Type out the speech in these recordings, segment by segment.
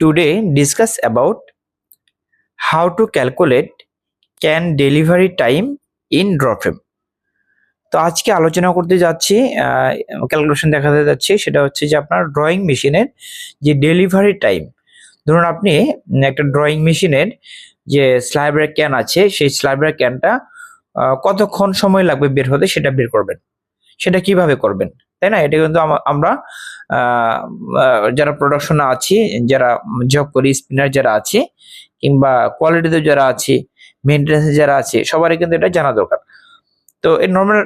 today discuss about how to calculate can delivery time in frame তো আজকে আলোচনা করতে যাচ্ছি ক্যালকুলেশন দেখাতে যাচ্ছি, সেটা হচ্ছে যে আপনার ড্রয়িং মেশিনের যে ডেলিভারি টাইম ধরুন আপনি একটা ড্রয়িং মেশিনের যে স্লাইবার ক্যান আছে, সেই স্লাইবার ক্যানটা কতক্ষণ সময় লাগবে বের হতে সেটা বের করবেন। সেটা কীভাবে করবেন? তাই না? এটা কিন্তু আমরা যারা প্রোডাকশনে আছি, যারা জব করি স্পিনার যারা আছে, কিংবা কোয়ালিটিতে যারা আছে মেনটেন্সে যারা আছে, সবারই কিন্তু এটা জানা দরকার। তো এই নর্মাল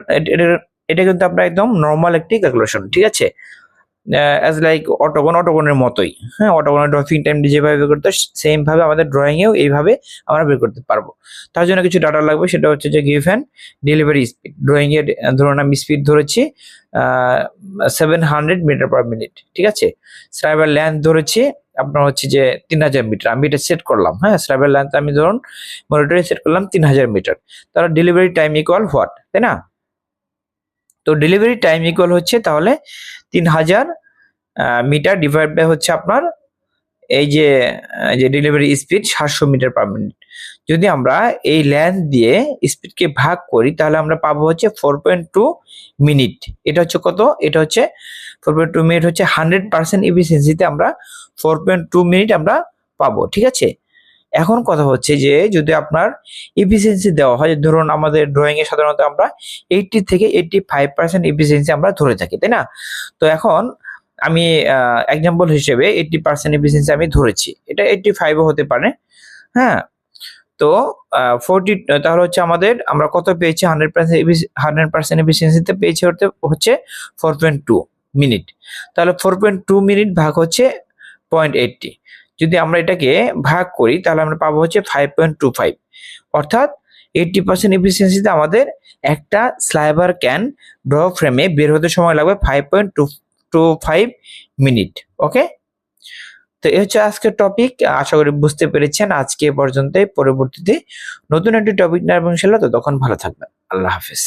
এটা কিন্তু আপনার একদম নর্মাল একটি ক্যালকুলেশন ঠিক আছে? অ্যাজ লাইক অটোগন অটোগনের মতোই। হ্যাঁ অটোগনের ড্রফিং টাইম যেভাবে করতে সেম ভাবে আমাদের ড্রয়িং এও এইভাবে আমরা বের করতে পারব। তার জন্য কিছু ডাটা লাগবে, সেটা হচ্ছে যে গিভেন ডেলিভারি স্পিড ড্রয়িং এর ধরুন আমি স্পিড ধরেছি seven hundred metre per minute ঠিক আছে? স্লাইবার লেন্থ ধরেছি, আপনার হচ্ছে যে তিন হাজার মিটার আমি এটা সেট করলাম হ্যাঁ স্লাইবার লেন্থ আমি ধরুন মনিটরে সেট করলাম তিন হাজার মিটার তাহলে ডেলিভারি টাইম ইকুয়াল হোয়াট তাই না? তো ডেলিভারি টাইম ইকুয়াল হচ্ছে তাহলে তিন হাজার মিটার ডিভাইড বাই হচ্ছে আপনার এই যে যে ডেলিভারি স্পিড সাতশো মিটার পার মিনিট যদি আমরা এই লেন্থ দিয়ে স্পিডকে ভাগ করি তাহলে আমরা পাবো হচ্ছে ফোর পয়েন্ট টু মিনিট এটা হচ্ছে কত? এটা হচ্ছে ফোর পয়েন্ট টু মিনিট হচ্ছে হান্ড্রেড পার্সেন্ট ইফিসিয়েন্সিতে আমরা ফোর পয়েন্ট টু মিনিট আমরা পাবো, ঠিক আছে? এখন কথা হচ্ছে যে, যদি আপনার ইফিসিয়েন্সি দেওয়া হয়, ধরুন আমাদের ড্রয়িং এ সাধারণত আমরা এইটটি থেকে এইটটি ফাইভ পার্সেন্ট ইফিসিয়েন্সি আমরা ধরে থাকি, তাই না? তো এখন আমি এক্সাম্পল হিসেবে এইটটি পার্সেন্ট এফিসিয়েন্সি আমি ধরেছি, এটা এইটটি ফাইভও হতে পারে হ্যাঁ? তো ফোরটি তাহলে হচ্ছে আমাদের, আমরা কত পেয়েছি? হান্ড্রেড পার্সেন্ট হান্ড্রেড পার্সেন্ট এফিসিয়েন্সিতে পেয়েছি হতে, হচ্ছে ফোর পয়েন্ট টু মিনিট তাহলে ফোর পয়েন্ট টু মিনিট ভাগ হচ্ছে পয়েন্ট এইটটি যদি আমরা এটাকে ভাগ করি, তাহলে আমরা পাবো হচ্ছে ফাইভ পয়েন্ট টু ফাইভ অর্থাৎ এইটটি পার্সেন্ট এফিসিয়েন্সিতে আমাদের একটা স্লাইবার ক্যান ড্র ফ্রেমে বের হতে সময় লাগবে five point two two five minute okay তো এই হচ্ছে আজকের টপিক আশা করি বুঝতে পেরেছেন। আজকে এ পর্যন্তই। পরবর্তীতে নতুন একটি টপিক নিয়ে এবং তো তখন ভালো থাকবেন। আল্লাহ হাফিজ।